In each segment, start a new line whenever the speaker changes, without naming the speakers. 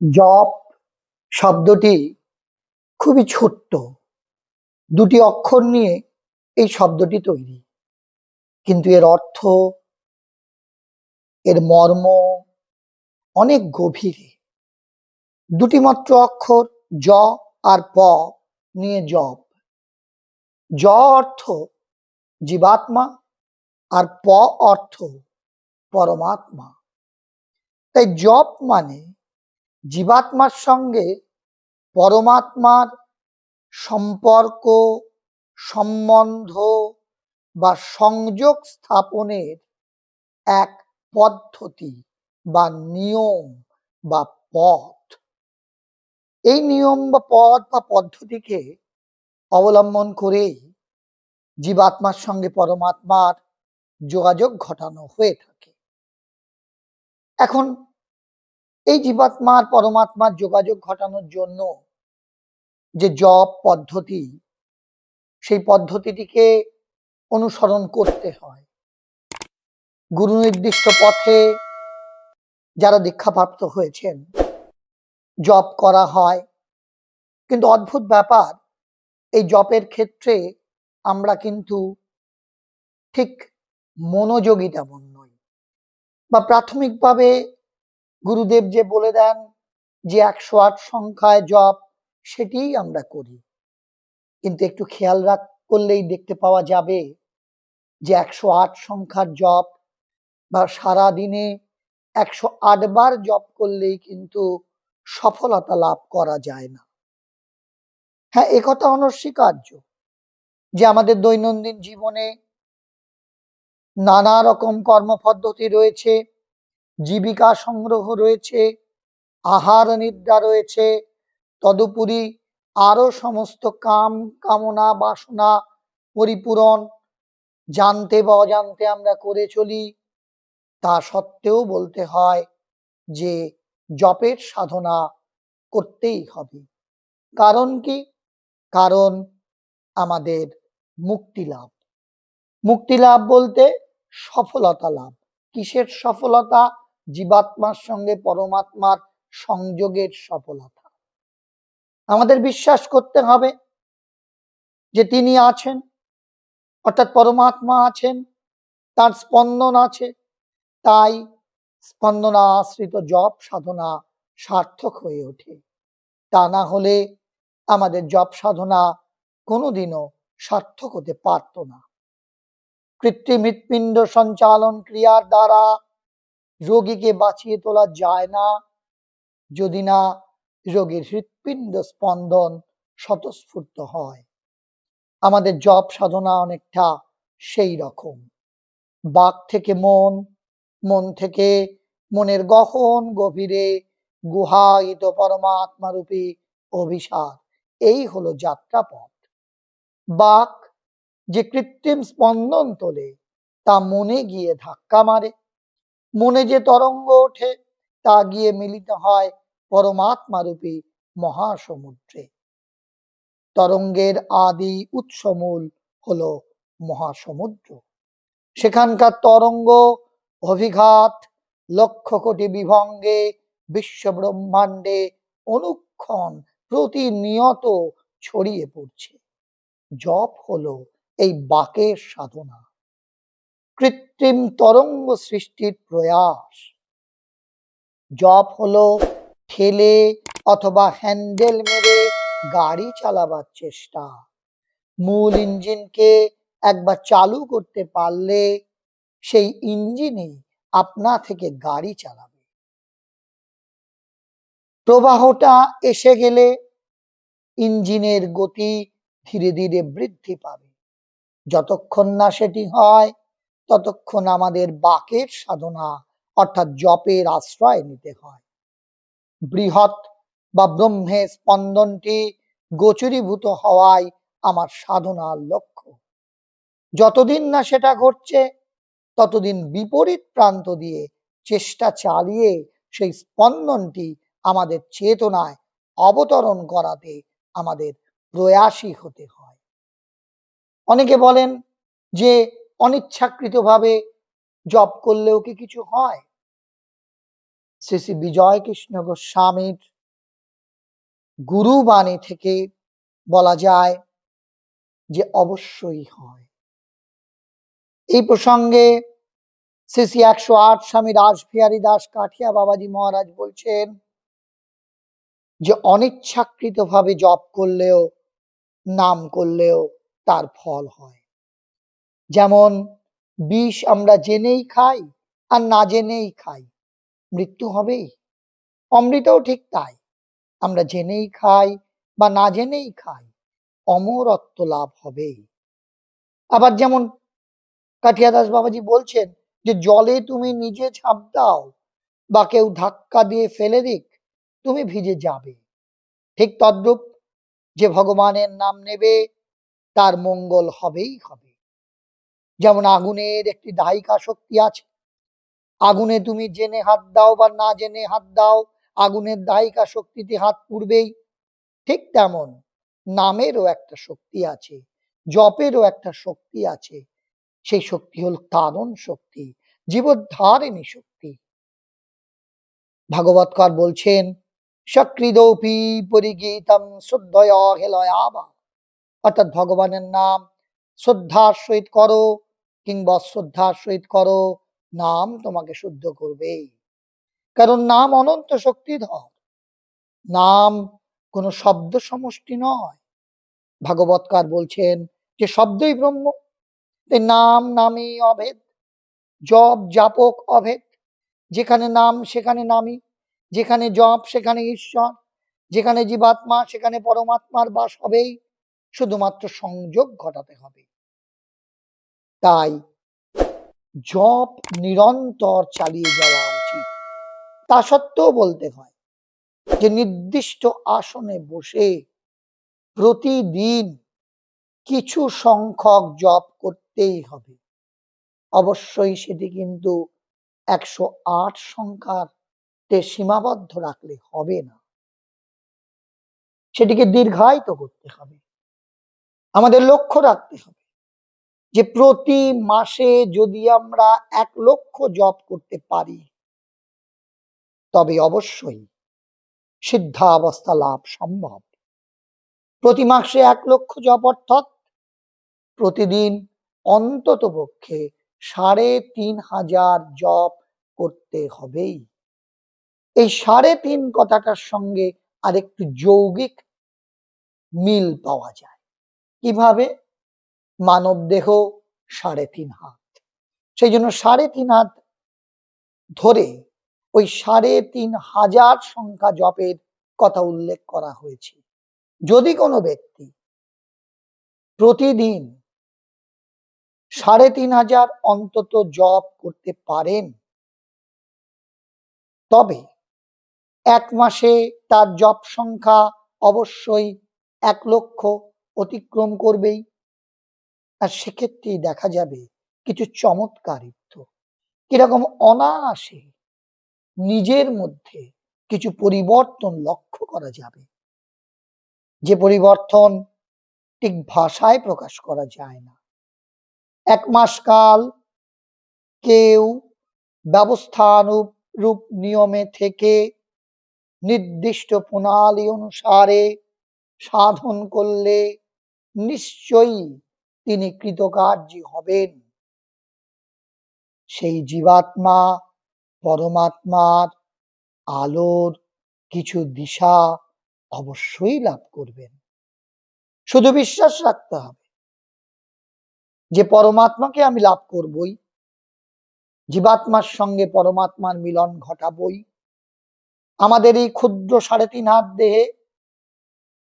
জপ শব্দটি খুবই ছোট্ট। দুটি অক্ষর নিয়ে এই শব্দটি তৈরি। কিন্তু এর অর্থ, এর মর্ম অনেক গভীরে। দুটি মাত্র অক্ষর, জ আর প নিয়ে জপ। জ অর্থ জীবাত্মা আর প অর্থ পরমাত্মা। তাই জপ মানে জীবাত্মার সঙ্গে পরমাত্মার সম্পর্ক, সম্বন্ধ বা সংযোগ স্থাপনের এক পদ্ধতি বা নিয়ম বা পথ। এই নিয়ম বা পথ বা পদ্ধতিকে অবলম্বন করেই জীবাত্মার সঙ্গে পরমাত্মার যোগাযোগ ঘটানো হয়ে থাকে। এখন এই জীবাত্মার পরমাত্মার যোগাযোগ ঘটানোর জন্য যে জপ পদ্ধতি, সেই পদ্ধতিটিকে অনুসরণ করতে হয়। গুরু নির্দিষ্ট পথে যারা দীক্ষাপ্রাপ্ত হয়েছেন, জপ করা হয়। কিন্তু অদ্ভুত ব্যাপার, এই জপের ক্ষেত্রে আমরা কিন্তু ঠিক মনোযোগী তেমন নই বা প্রাথমিকভাবে গুরুদেব যে বলে দেন যে একশো আট সংখ্যায় জপ, সেটিই আমরা করি। কিন্তু একটু খেয়াল রাখ, করলেই দেখতে পাওয়া যাবে যে একশো আট সংখ্যার জপ বা সারা দিনে একশো আট বার জপ করলেই কিন্তু সফলতা লাভ করা যায় না। হ্যাঁ একথা অনস্বীকার্য যে আমাদের দৈনন্দিন জীবনে নানা রকম কর্মপদ্ধতি রয়েছে। জীবিকা সংগ্রহ রয়েছে, আহার নিদ্রা রয়েছে, তদুপরি আরও সমস্ত কাম কামনা বাসনা পরিপূরণ, জানতে বা অজান্তে আমরা করে চলি। তা সত্ত্বেও বলতে হয় যে জপের সাধনা করতেই হবে। কারণ কি? কারণ আমাদের মুক্তি লাভ। মুক্তি লাভ বলতে সফলতা লাভ। কিসের সফলতা? জীবাত্মার সঙ্গে পরমাত্মার সংযোগের সফলতা। আমাদের বিশ্বাস করতে হবে যে তিনি আছেন, অর্থাৎ পরমাত্মা আছেন, তার স্পন্দন আছে, তাই স্পন্দনা আশ্রিত জপ সাধনা সার্থক হয়ে ওঠে। তা না হলে আমাদের জপ সাধনা কোনোদিনও সার্থক হতে পারত না। কৃত্রিম হৃৎপিণ্ড সঞ্চালন ক্রিয়ার দ্বারা রোগীকে বাঁচিয়ে তোলা যায় না। যদি না, রোগীর হৃৎপিণ্ড স্পন্দন স্বতঃস্ফূর্ত হয়। আমাদের জপ সাধনা অনেকটা সেই রকম। বাক থেকে মন মন থেকে মনের গহন গভীরে গুহায়িত পরমাত্মা রূপী অভিসার। এই হলো যাত্রাপথ। বাক যে কৃত্রিম স্পন্দন তোলে, তা মনে গিয়ে ধাক্কা মারে। মনে যে তরঙ্গ ওঠে, তা গিয়ে মিলিত হয় পরমাত্মা রূপী মহাসমুদ্রে। তরঙ্গের আদি উৎসমূল হলো মহাসমুদ্র। সেখানকার তরঙ্গ অভিঘাত লক্ষ কোটি বিভঙ্গে বিশ্ব ব্রহ্মাণ্ডে অনুক্ষণ প্রতিনিয়ত ছড়িয়ে পড়ছে। জপ হলো এই বাকের সাধনা। কৃত্রিম তরঙ্গ সৃষ্টির প্রয়াস। জপ হলো ঠেলে অথবা হ্যান্ডেল মেরে গাড়ি চালাবার চেষ্টা। মূল ইঞ্জিনকে একবার চালু করতে পারলে সেই ইঞ্জিনই আপনা থেকে গাড়ি চালাবে। প্রবাহটা এসে গেলে ইঞ্জিনের গতি ধীরে ধীরে বৃদ্ধি পাবে। যতক্ষণ না সেটি হয় ততক্ষণ আমাদের বাকের সাধনা, অর্থাৎ জপের আশ্রয় নিতে হয়। বৃহৎ বা ব্রহ্মের স্পন্দনটি গোচরীভূত হওয়ায় আমার সাধনার লক্ষ্য। যতদিন না সেটা ঘটছে, ততদিন বিপরীত প্রান্ত দিয়ে চেষ্টা চালিয়ে সেই স্পন্দনটি আমাদের চেতনায় অবতরণ করাতে আমাদের প্রয়াসী হতে হয়। অনেকে বলেন যে অনিচ্ছাকৃতভাবে জব করলেও কি কিছু হয়? শ্রী শ্রী বিজয় কৃষ্ণ গোস্বামীর গুরুবাণী থেকে বলা যায় যে অবশ্যই হয়। এই প্রসঙ্গে শ্রী শ্রী একশো আট স্বামী রাসবিহারী দাস কাঠিয়া বাবাজি মহারাজ বলছেন যে অনিচ্ছাকৃত ভাবে জপ করলেও, নাম করলেও তার ফল হয়। যেমন, বিষ আমরা জেনেই খাই আর না জেনেই খাই। মৃত্যু হবেই। অমৃতও ঠিক তাই। আমরা জেনেই খাই বা না জেনেই খাই, অমরত্ব লাভ হবেই। আবার যেমন কাঠিয়া দাস বাবাজি বলছেন যে, জলে তুমি নিজে ছাপ দাও বা কেউ ধাক্কা দিয়ে ফেলে দিক, তুমি ভিজে যাবে। ঠিক তদ্রূপ যে ভগবানের নাম নেবে, তার মঙ্গল হবেই হবে। যেমন আগুনের একটি দাহিকা শক্তি আছে। আগুনে তুমি জেনে হাত দাও বা না জেনে হাত দাও, আগুনের দাহিকা শক্তিতে হাত পুড়বেই। ঠিক তেমন নামেরও একটা শক্তি আছে, জপেরও একটা শক্তি আছে। সেই শক্তি হল তারণ শক্তি জীবধারিণী শক্তি। ভাগবতকার বলছেন, সক্রিদৌপি পরিগীতম শুদ্ধয় হেলয়াবা অর্থাৎ ভগবানের নাম শ্রদ্ধার সহিত করো কিংবা শ্রদ্ধার সহিত করো, নাম তোমাকে শুদ্ধ করবে কারণ নাম অনন্ত শক্তিধর। নাম কোনো শব্দ সমষ্টি নয়। ভাগবতকার বলছেন যে শব্দই ব্রহ্ম। নাম নামে অভেদ, জপ জাপক অভেদ। যেখানে নাম সেখানে নামি যেখানে জপ সেখানে ঈশ্বর, যেখানে জীবাত্মা সেখানে পরমাত্মার বাস হবেই। শুধুমাত্র সংযোগ ঘটাতে হবে। তাই জপ নিরন্তর চালিয়ে যাওয়া উচিত। তা সত্ত্বেও বলতে হয় যে নির্দিষ্ট আসনে বসে প্রতিদিন কিছু সংখ্যক জপ করতেই হবে। অবশ্যই সেটি কিন্তু একশো আট সংখ্যার তে সীমাবদ্ধ রাখলে হবে না। সেটিকে দীর্ঘায়িত করতে হবে। আমাদের লক্ষ্য রাখতে হবে যে প্রতি মাসে যদি আমরা এক লক্ষ জপ করতে পারি, তবে অবশ্যই সিদ্ধাবস্থা লাভ সম্ভব। প্রতি মাসে এক লক্ষ জপ অর্থাৎ প্রতিদিন অন্তত পক্ষে সাড়ে তিন হাজার জপ করতে হবেই। এই সাড়ে তিন কথাটার সঙ্গে আরেকটু যৌগিক মিল পাওয়া যায়। কীভাবে? মানব দেহ সাড়ে তিন হাত। সেই জন্য সাড়ে তিন হাত ধরে ওই সাড়ে তিন হাজার সংখ্যা জপের কথা উল্লেখ করা হয়েছে। যদি কোনো ব্যক্তি প্রতিদিন সাড়ে তিন হাজার অন্তত জপ করতে পারেন, তবে এক মাসে তার জপ সংখ্যা অবশ্যই এক লক্ষ অতিক্রম করবেই। আর সেক্ষেত্রেই দেখা যাবে কিছু চমৎকারিত্ব কীরকম অনায়াসে নিজের মধ্যে কিছু পরিবর্তন লক্ষ্য করা যাবে। যে পরিবর্তন ঠিক ভাষায় প্রকাশ করা যায় না। এক মাস কাল কেউ ব্যবস্থানুরূপ নিয়মে থেকে নির্দিষ্ট প্রণালী অনুসারে সাধন করলে নিশ্চয়ই তিনি কৃতকার্যী হবেন। সেই জীবাত্মা, পরমাত্মার আলোর কিছু দিশা অবশ্যই লাভ করবেন। শুধু বিশ্বাস রাখতে হবে যে, পরমাত্মাকে আমি লাভ করবই, জীবাত্মার সঙ্গে পরমাত্মার মিলন ঘটাবই। আমাদের এই ক্ষুদ্র সাড়ে তিন হাত দেহে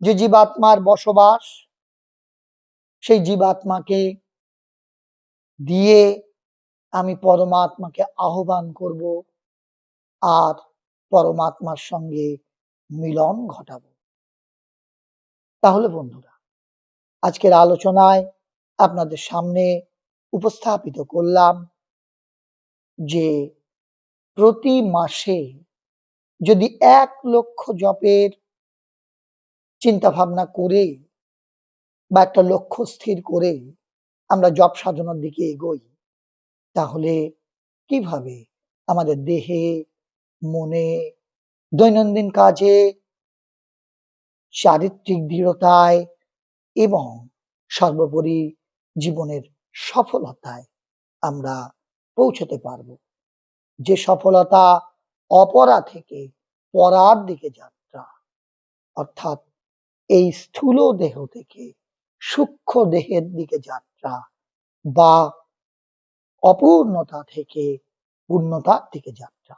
যে জীবাত্মার বসবাস সেই জীবাত্মাকে দিয়ে আমি পরমাত্মাকে আহ্বান করব আর পরমাত্মার সঙ্গে মিলন ঘটাবো। তাহলে বন্ধুরা, আজকের আলোচনায় আপনাদের সামনে উপস্থাপিত করলাম যে প্রতি মাসে যদি এক লক্ষ জপের চিন্তা ভাবনা করে বা একটা লক্ষ্য স্থির করে আমরা জপ সাধনার দিকে এগোই, তাহলে কীভাবে আমাদের দেহে, মনে, দৈনন্দিন কাজে চারিত্রিক দৃঢ়তায় এবং সর্বোপরি জীবনের সফলতায় আমরা পৌঁছতে পারব। যে সফলতা অপরা থেকে পরার দিকে যাত্রা, অর্থাৎ এই স্থূল দেহ থেকে সূক্ষ্ম দেহের দিকে যাত্রা বা অপূর্ণতা থেকে পূর্ণতার দিকে যাত্রা।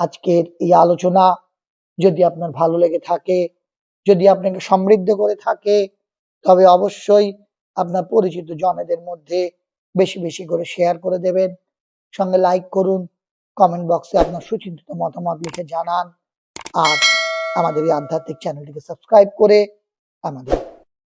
আজকের এই আলোচনা যদি আপনার ভালো লেগে থাকে, যদি আপনাকে সমৃদ্ধ করে থাকে, তবে অবশ্যই আপনার পরিচিত জনেদের মধ্যে বেশি বেশি করে শেয়ার করে দেবেন। সঙ্গে লাইক করুন কমেন্ট বক্সে আপনার সুচিন্তিত মতামত লিখে জানান, আর আমাদের এই আধ্যাত্মিক চ্যানেলটিকে সাবস্ক্রাইব করে আমাদের